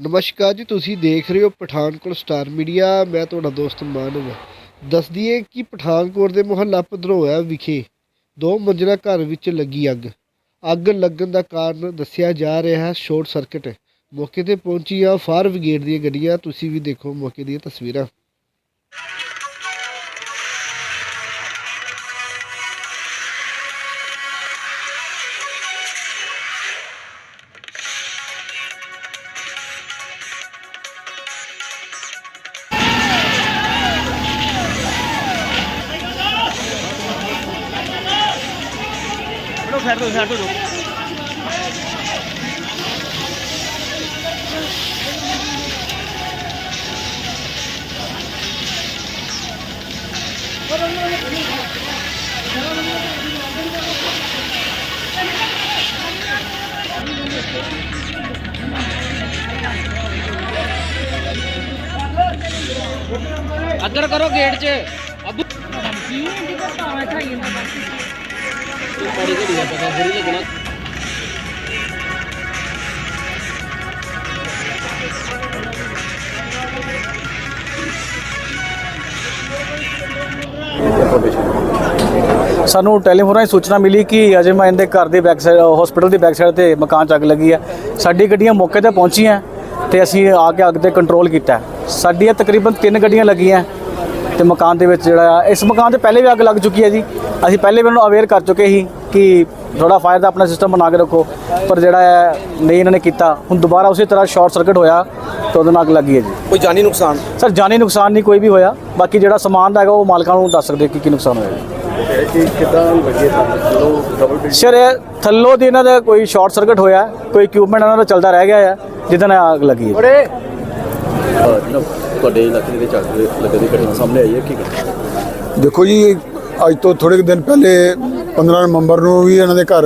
ਨਮਸਕਾਰ ਜੀ, ਤੁਸੀਂ ਦੇਖ ਰਹੇ ਹੋ ਪਠਾਨਕੋਟ ਸਟਾਰ ਮੀਡੀਆ। ਮੈਂ ਤੁਹਾਡਾ ਦੋਸਤ ਮਾਨਵ। ਦੱਸ ਦਈਏ ਕਿ ਪਠਾਨਕੋਟ ਦੇ ਮੁਹੱਲਾ ਭਦਰੋਆ ਵਿਖੇ ਦੋ ਮੰਜ਼ਿਲਾ ਘਰ ਵਿੱਚ ਲੱਗੀ ਅੱਗ। ਅੱਗ ਲੱਗਣ ਦਾ ਕਾਰਨ ਦੱਸਿਆ ਜਾ ਰਿਹਾ ਹੈ, ਸ਼ਾਰਟ ਸਰਕਟ। ਮੌਕੇ ਤੇ ਪਹੁੰਚੀਆਂ ਫਾਇਰ ਬ੍ਰਿਗੇਡ ਦੀਆਂ ਗੱਡੀਆਂ। ਤੁਸੀਂ ਵੀ ਦੇਖੋ ਮੌਕੇ ਦੀਆਂ ਤਸਵੀਰਾਂ। ਅੰਦਰ ਕਰੋ ਗੇਟ 'ਚ। ਅਬੂ ਕੀ ਇਹਦੀ ਤਾਂ ਭਾਵੇਂ ਖਾਈ ਜਾਂਦਾ ਘੜੀ ਦਾ ਪਤਾ ਥੋੜੀ ਲੱਗਣਾ ਸਾਨੂੰ ਟੈਲੀਫੋਨ ਰਾਹੀਂ ਸੂਚਨਾ ਮਿਲੀ ਕਿ ਅਜੇ ਅਜਮਾਇਨ ਦੇ ਘਰ ਦੇ ਬੈਕ ਸਾਈਡ ਹਸਪੀਟਲ ਦੀ ਬੈਕ ਸਾਈਡ ਤੇ ਮਕਾਨ 'ਚ ਅੱਗ ਲੱਗੀ ਹੈ। ਸਾਡੀ ਗੱਡੀਆਂ ਮੌਕੇ ਤੇ ਪਹੁੰਚੀਆਂ ਤੇ ਅਸੀਂ ਆ ਕੇ ਅੱਗ ਤੇ ਕੰਟਰੋਲ ਕੀਤਾ। ਸਾਡੀਆਂ ਤਕਰੀਬਨ ਤਿੰਨ ਗੱਡੀਆਂ ਲੱਗੀਆਂ। ਤੇ ਮਕਾਨ ਦੇ ਵਿੱਚ ਜਿਹੜਾ ਆ ਇਸ ਮਕਾਨ ਤੇ ਪਹਿਲੇ ਵੀ ਅੱਗ ਲੱਗ ਚੁੱਕੀ ਹੈ ਜੀ। ਅਸੀਂ ਪਹਿਲੇ ਵੀ ਉਹਨੂੰ ਅਵੇਅਰ ਕਰ ਚੁੱਕੇ ਸੀ ਕਿ ਥੋੜਾ ਫਾਇਰ ਦਾ ਆਪਣਾ ਸਿਸਟਮ ਬਣਾ ਕੇ ਰੱਖੋ ਪਰ ਜਿਹੜਾ ਹੈ ਨਹੀਂ ਇਹਨਾਂ ਨੇ ਕੀਤਾ। ਹੁਣ ਦੁਬਾਰਾ ਉਸੇ ਤਰ੍ਹਾਂ ਸ਼ਾਰਟ ਸਰਕਟ ਹੋਇਆ ਤੇ ਉਹਦੇ ਨਾਲ ਅੱਗ ਲੱਗੀ ਹੈ ਜੀ। ਕੋਈ ਜਾਨੀ ਨੁਕਸਾਨ? ਸਰ ਜਾਨੀ ਨੁਕਸਾਨ ਨਹੀਂ ਕੋਈ ਵੀ ਹੋਇਆ। ਬਾਕੀ ਜਿਹੜਾ ਸਮਾਨ ਦਾ ਹੈਗਾ ਉਹ ਮਾਲਕਾਂ ਨੂੰ ਦੱਸ ਸਕਦੇ ਕਿ ਕੀ ਨੁਕਸਾਨ ਹੋਇਆ। ਜੀ ਸਰ ਇਹ ਥੱਲੋਂ ਦੀ ਇਹਨਾਂ ਦਾ ਕੋਈ ਸ਼ਾਰਟ ਸਰਕਟ ਹੋਇਆ ਕੋਈ ਇਕਵਿਪਮੈਂਟ ਇਹਨਾਂ ਦਾ ਚੱਲਦਾ ਰਹਿ ਗਿਆ ਹੈ ਜਿਹਦੇ ਨਾਲ ਅੱਗ ਲੱਗੀ ਹੈ। ਤੁਹਾਡੇ ਇਲਾਕੇ ਦੇ ਵਿੱਚ ਅੱਗ ਦੀ ਘਟਨਾ ਸਾਹਮਣੇ ਆਈ ਹੈ ਕੀ ਕਰ ਦੇਖੋ ਜੀ, ਅੱਜ ਤੋਂ ਥੋੜੇ ਕੁ ਦਿਨ ਪਹਿਲੇ 15 ਨਵੰਬਰ ਨੂੰ ਵੀ ਇਹਨਾਂ ਦੇ ਘਰ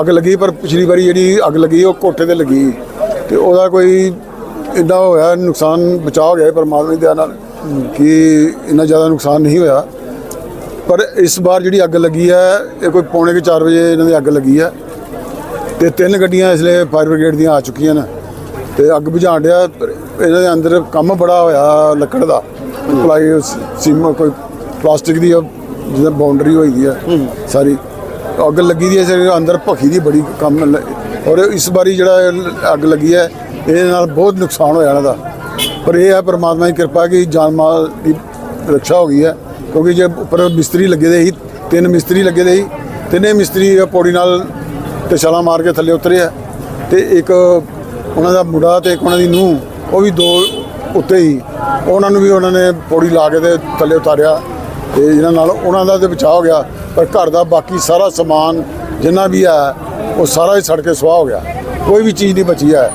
ਅੱਗ ਲੱਗੀ, ਪਰ ਪਿਛਲੀ ਵਾਰੀ ਜਿਹੜੀ ਅੱਗ ਲੱਗੀ, ਉਹ ਕੋਠੇ ਤੇ ਲੱਗੀ। ਤੇ ਉਹਦਾ ਕੋਈ ਇੰਨਾ ਹੋਇਆ, ਨੁਕਸਾਨ ਬਚਾ ਹੋ ਗਿਆ ਪਰਮਾਤਮਾ ਦੀ ਦਇਆ ਨਾਲ, ਕਿ ਇੰਨਾ ਜ਼ਿਆਦਾ ਨੁਕਸਾਨ ਨਹੀਂ ਹੋਇਆ। ਪਰ ਇਸ ਵਾਰ ਜਿਹੜੀ ਅੱਗ ਲੱਗੀ ਹੈ, ਇਹ ਕੋਈ ਪੌਣੇ ਕੁ 4 ਵਜੇ ਇਹਨਾਂ ਦੀ ਅੱਗ ਲੱਗੀ ਹੈ। ਤੇ ਤਿੰਨ ਗੱਡੀਆਂ ਇਸ ਲਈ ਫਾਇਰ ਬ੍ਰਿਗੇਡ ਦੀਆਂ ਆ ਚੁੱਕੀਆਂ ਨੇ। ਤੇ ਅੱਗ ਬੁਝਾਉਣ ਡਿਆ। ਇਹਨਾਂ ਦੇ ਅੰਦਰ ਕੰਮ ਬੜਾ ਹੋਇਆ ਲੱਕੜ ਦਾ। ਪਲਾਈ ਸੀਮ ਕੋਈ ਪਲਾਸਟਿਕ ਦੀ ਜਿਹਦਾ ਬਾਉਂਡਰੀ ਹੋਈ ਦੀ ਹੈ। ਸਾਰੀ। ਅੱਗ ਲੱਗੀ ਦੀ ਹੈ ਸਿਰ ਅੰਦਰ ਭਖੀ ਦੀ ਬੜੀ ਕੰਮ ਔਰ ਇਸ ਵਾਰੀ ਜਿਹੜਾ ਅੱਗ ਲੱਗੀ ਹੈ ਇਹਦੇ ਨਾਲ ਬਹੁਤ ਨੁਕਸਾਨ ਹੋਇਆ ਇਹਨਾਂ ਦਾ। ਪਰ ਇਹ ਹੈ ਪਰਮਾਤਮਾ ਦੀ ਕਿਰਪਾ ਕਿ ਜਾਨ ਮਾਲ ਦੀ ਰੱਖਿਆ ਹੋ ਗਈ ਹੈ। ਕਿਉਂਕਿ ਜੇ ਉੱਪਰ ਮਿਸਤਰੀ ਲੱਗੇ ਦੇ ਸੀ ਤਿੰਨ ਮਿਸਤਰੀ ਲੱਗੇ ਦੇ ਸੀ ਤਿੰਨੇ ਮਿਸਤਰੀ ਪੌੜੀ ਨਾਲ ਤੇ ਛਾਲਾਂ ਮਾਰ ਕੇ ਥੱਲੇ ਉਤਰੇ ਆ। ਤੇ ਇੱਕ ਉਹਨਾਂ ਦਾ ਮੁੰਡਾ ਤੇ ਇੱਕ ਉਹਨਾਂ ਦੀ ਨੂੰਹ, ਉਹ ਵੀ ਦੋ ਉੱਤੇ ਹੀ। ਉਹਨਾਂ ਨੂੰ ਵੀ ਉਹਨਾਂ ਨੇ ਪੌੜੀ ਲਾ ਕੇ ਤੇ ਥੱਲੇ ਉਤਾਰਿਆ। ਤੇ ਇਹਨਾਂ ਨਾਲ ਉਹਨਾਂ ਦਾ ਤੇ ਬਚਾਅ ਹੋ ਗਿਆ, ਪਰ ਘਰ ਦਾ ਬਾਕੀ ਸਾਰਾ ਸਮਾਨ ਜਿੰਨਾ ਵੀ ਹੈ, ਉਹ ਸਾਰਾ ਹੀ ਸੜ ਕੇ ਸੁਆਹ ਹੋ ਗਿਆ। ਕੋਈ ਵੀ ਚੀਜ਼ ਨਹੀਂ ਬਚੀ ਹੈ।